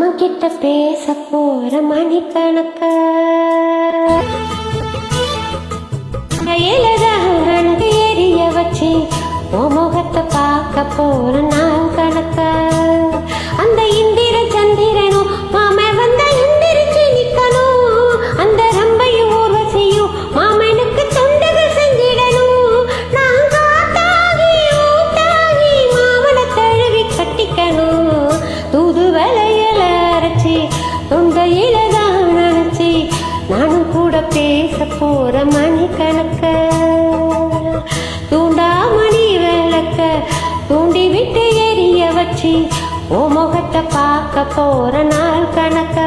நாம கிட்ட பேச போற மணிக்கணக்க? கையிலதான் எரிய வச்சு உன் முகத்தை பார்க்க போற நாள் கணக்கா? வச்சு ஓ முகத்தை பார்க்க போற நாள் கணக்க.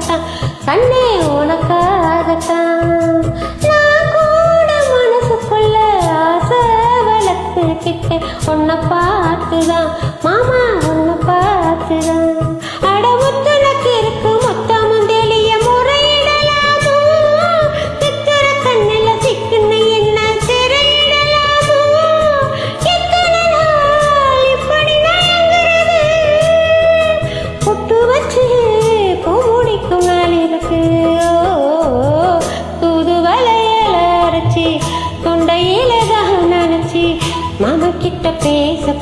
உனக்காகத்தான், கண்ணே உனக்காகத்தான். நான் கூட மனசுக்குள்ள ஆசை வளர்த்துக்கிட்டேன், உன்னை பார்த்துதான், மாமா உன்னை பார்த்துதான்.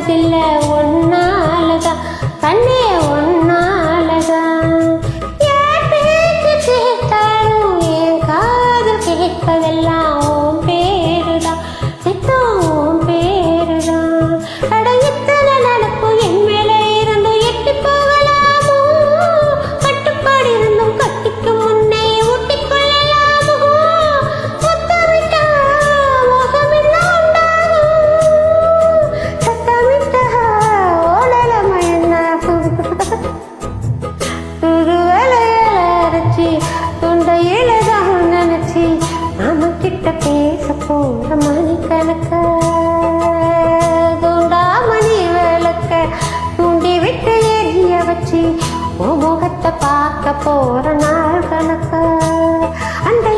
போனதில்லை ஒன்னாலதான் கண்ணே ஒன்னாலதான் யார் பேச்சு கேட்டாலும் என் காதல் கேட்பதெல்லாம் கிட்ட பேச போற மணி கணக்க. தூண்டாமணி விளக்க. தூண்டி விட்டு எரிய வச்சு உன் முகத்தை பார்க்க போற நாள் கணக்க. அந்த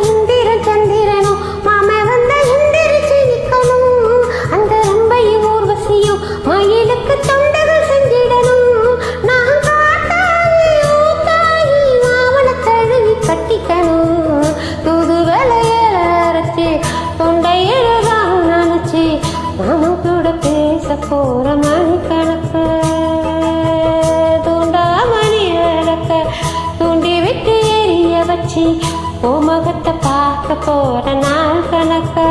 போகிற மணி கணக்கு தூண்டா மணி விளக்க தூண்டி விட்டு எரிய வச்சு ஓ முகத்தை பார்க்க போகிற நாள் கணக்கு